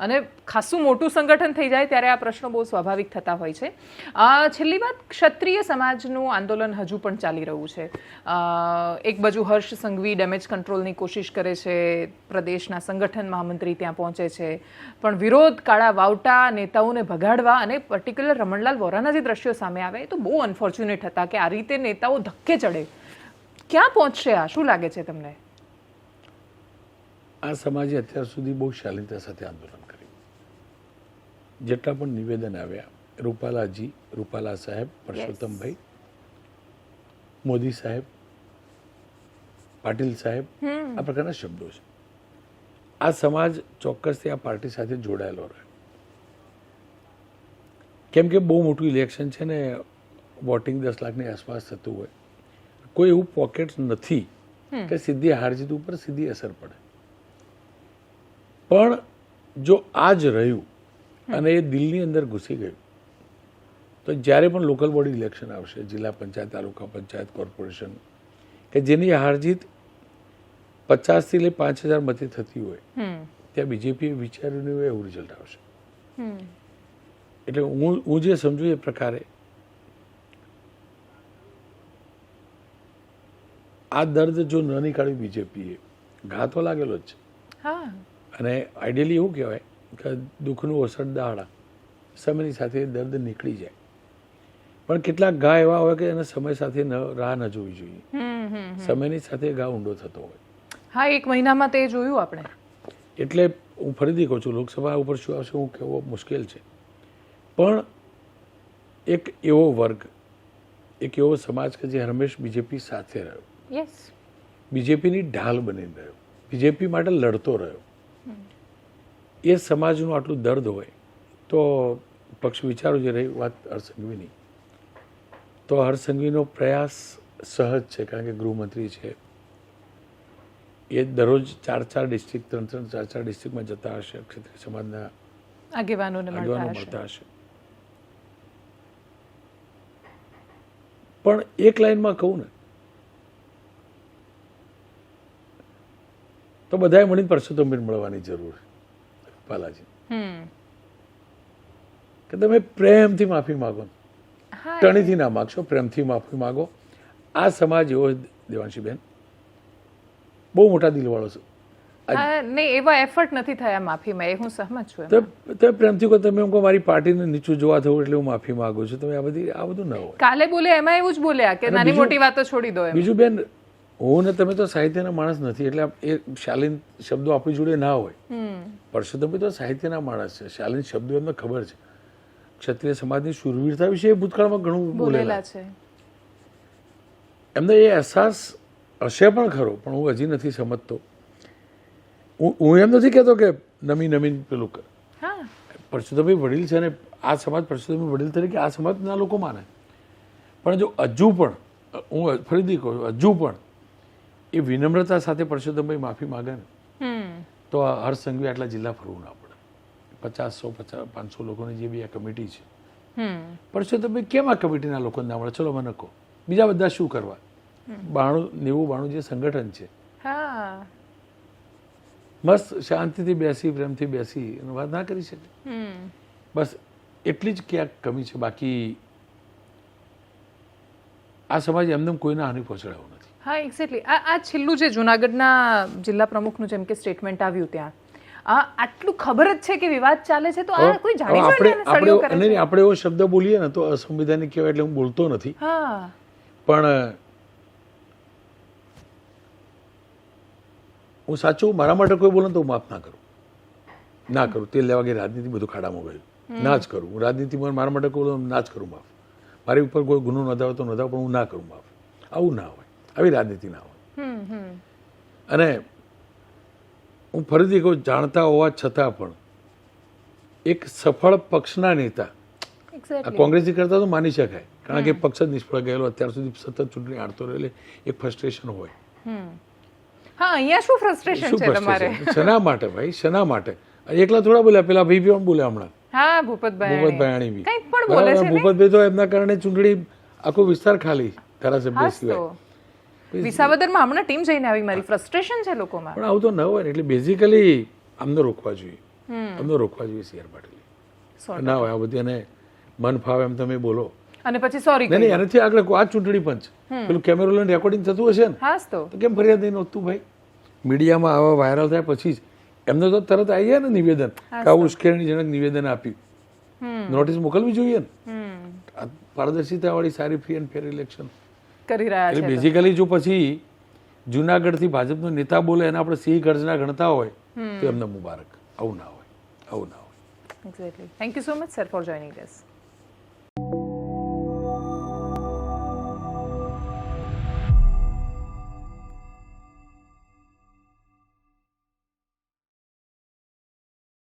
અને ખાસું મોટું સંગઠન થઈ જાય ત્યારે આ પ્રશ્નો બહુ સ્વાભાવિક થતા હોય છે. છેલ્લી વાત ક્ષત્રિય સમાજનું આંદોલન હજુ પણ ચાલી રહ્યું છે. એક બાજુ હર્ષ સંઘવી ડેમેજ કંટ્રોલની કોશિશ કરે છે, પ્રદેશના સંગઠન મહામંત્રી ત્યાં પહોંચે છે. પણ વિરોધ કાળા વાવટા નેતાઓને ભગાડવા અને પર્ટિક્યુલર રમણલાલ વોરાના જે દ્રશ્યો સામે આવે તો બહુ અનફોર્ચ્યુનેટ હતા કે આ રીતે નેતાઓ ધક્કે ચડે. ક્યાં પહોંચશે આ? શું લાગે છે તમને? આ સમાજે અત્યાર સુધી બહુ શાલીનતા સાથે આંદોલન જેટલા પણ નિવેદન આવ્યા રૂપાલાજી રૂપાલા સાહેબ પરસોત્તમભાઈ મોદી સાહેબ પાટીલ સાહેબ આ પ્રકારના શબ્દો છે. આ સમાજ ચોક્કસથી આ પાર્ટી સાથે જોડાયેલો રહે. કેમ કે બહુ મોટું ઇલેક્શન છે ને વોટિંગ દસ લાખની આસપાસ થતું હોય. કોઈ એવું પોકેટ નથી કે સીધી હારજીત ઉપર સીધી અસર પડે. પણ જો આ જ રહ્યું અને એ દિલની અંદર ઘૂસી ગયું. તો જ્યારે પણ લોકલ બોડી ઇલેક્શન આવશે જિલ્લા પંચાયત તાલુકા પંચાયત કોર્પોરેશન કે જેની હાર જીત પચાસથી લઈ પાંચ હજાર મતે થતી હોય ત્યાં બીજેપીએ વિચાર્યું નહીં હોય એવું રિઝલ્ટ આવશે. એટલે હું હું જે સમજુ એ પ્રકારે આ દર્દ જો ન નીકાળ્યું બીજેપીએ ઘા તો લાગેલો જ છે. હા. અને આઈડિયલી એવું કહેવાય કે દુઃખનું ઓસડ દાડા સમયની સાથે દર્દ નીકળી જાય. પણ કેટલાક ઘા એવા હોય કે એને સમય સાથે રાહ ન જોવી જોઈએ. સમયની સાથે ઘા ઊંડો થતો હોય. હા એક મહિનામાં તે જોયું આપણે. એટલે હું ફરીથી કહું છું લોકસભા ઉપર શું આવશે હું કહેવો મુશ્કેલ છે. પણ એક એવો વર્ગ એક એવો સમાજ કે જે હંમેશ બીજેપી સાથે રહ્યો. બીજેપીની ઢાલ બની રહ્યો. બીજેપી માટે લડતો રહ્યો. એ સમાજનું આટલું દર્દ હોય તો પક્ષ વિચારો જે રહી વાત હરસંઘવીની તો હરસંઘવીનો પ્રયાસ સહજ છે કારણ કે ગૃહમંત્રી છે. એ દરરોજ ચાર ચાર ડિસ્ટ્રિક્ટ ત્રણ ત્રણ ચાર ચાર ડિસ્ટ્રિક્ટમાં જતા હશે ક્ષત્રિય સમાજના આગેવાનોને આગેવાનો મળતા હશે. પણ એક લાઈનમાં કહું ને તો બધાએ મળીને પરસોત્તમ મળવાની જરૂર છે. હમ. કે તમે પ્રેમથી માફી માગો. ટણીથી ના માગશો પ્રેમથી માફી માગો. આ સમાજ એવો દેવાંશીબેન. બહુ મોટા દિલવાળો છે. નહીં એવા એફર્ટ નથી થયા માફીમાં એ હું સહમત છું. તમે પ્રેમથી કહો તમે હું મારી પાર્ટીને નીચું જોવા થવું એટલે હું માફી માંગુ છું. તમે આ બધી આ બધું ન હોય. કાલે બોલે એમાં એવું જ બોલ્યા કે નાની મોટી વાતો છોડી દો બીજું બેન હું ને તમે તો સાહિત્યના માણસ નથી એટલે એ શાલીન શબ્દો આપણી જોડે ના હોય. પરસોત્તમભાઈ તો સાહિત્યના માણસ છે. શાલીન શબ્દો એમને ખબર છે. ક્ષત્રિય સમાજની શુરવીરતા વિશે ભૂતકાળમાં ઘણું બોલેલા છે. એમને એ અહેસાસ હશે પણ ખરો પણ હું હજી નથી સમજતો. હું એમ નથી કહેતો કે નમી નમીન પેલું કર. પરસોત્તમભાઈ વડીલ છે ને આ સમાજ પરસોત્તમભાઈ વડીલ તરીકે આ સમાજના લોકો માને. પણ જો હજુ પણ હું ફરીથી કહું છું હજુ પણ એ વિનમ્રતા સાથે પરસોત્તમભાઈ માફી માગે ને તો આ હર સંઘવી આટલા જિલ્લા ફરવું ના પડે. પચાસ સો પચાસ પાંચસો લોકોની જે બી આ કમિટી છે. પરસોત્તમભાઈ કેમ આ કમિટીના લોકોને ના મળે? ચલો મને કહો. બીજા બધા શું કરવા? બાણું નેવું બાણું જે સંગઠન છે. હા. મસ્ત શાંતિથી બેસી પ્રેમથી બેસી એનો વાત ના કરી શકે. બસ એટલી જ ક્યાંક કમી છે. બાકી આ સમાજ એમને કોઈને હાનિ પહોંચાડ્યો નથી. હા એક્ઝેક્ટલી આ આ છેલ્લું જે જુનાગઢના જિલ્લા પ્રમુખનું જેમ કે સ્ટેટમેન્ટ આવ્યું ત્યાં આ આટલું ખબર જ છે કે વિવાદ ચાલે છે? તો આ કોઈ જાણી જોઈને આપણે સળિયો આપણે કરે છે? આપણે એવો શબ્દ બોલીએ ને તો અસંવિધાનિક કહેવાય એટલે હું બોલતો નથી. હા. પણ હું સાચું મારા માટે કોઈ બોલે ને તો હું માફ ના કરું. ના કરું. તેલ લેવા ગઈ રાજનીતિ બધું ખાડામાં ગયું ના જ કરું. હું રાજનીતિમાં મારા માટે કોઈ ના જ કરું માફ. મારી ઉપર કોઈ ગુનો નોંધાવે તો નોંધાવે પણ હું ના કરું માફ. આવું ના હોય. આવી રાજનીતિ ના હોય અને હું ફરીથી કહું જાણતા હોવા છતાં પણ એક સફળ પક્ષના નેતા એક્ઝેક્ટલી કરતા તો માની શકાય. કારણ કે પક્ષ જ નિષ્ફળ ગયેલો અત્યાર સુધી સતત ચૂંટણી હારતો રહ્યો એટલે એક ફ્રસ્ટ્રેશન હોય હા અહીંયા શું ફ્રસ્ટ્રેશન છે તમારે? શેના માટે ભાઈ? શેના માટે? એકલા થોડા બોલ્યા પેલા ભાઈ પણ બોલ્યા હમણાં? હા ભૂપતભાઈ ભૂપતભાઈ બી કંઈ પણ બોલે છે ભૂપતભાઈ તો એમના કારણે ચૂંટણી આખો વિસ્તાર ખાલી ધારાસભ્ય સિવાય. વિસાવદરમાં હમણાં ટીમ જઈને આવી મારી. ફ્રસ્ટ્રેશન છે લોકોમાં. પણ આવું તો ન હોય ને એટલે બેઝિકલી અમને રોકવા જોઈએ. અમને રોકવા જોઈએ સી આર પાટીલ ના હોય આ બધી અને મન ફાવે એમ તમે બોલો. અને પછી સોરી નહીં એનાથી આગળ આ ચૂંટણી પંચ. પેલું કેમેરો લઈને રેકોર્ડિંગ થતું હશે ને હાસ તો. કેમ ફરિયાદ નહીં નહોતું ભાઈ? મીડિયામાં આવા વાયરલ થયા પછી જ. એમને તો તરત આવી જાય ને નિવેદન કે આવું ઉશ્કેરણીજનક નિવેદન આપ્યું. નોટિસ મોકલવી જોઈએ ને. પારદર્શિતાવાળી સારી ફ્રી એન્ડ ફેર ઇલેક્શન કરી રહ્યા છે બેઝિકલી જો પછી જુનાગઢથી ભાજપનો નેતા બોલે એને આપણે સિંહ ગર્જના ગણતા હોય તો એમને મુબારક. આવું ના હોય. આવું ના હોય. Exactly thank you so much sir for joining us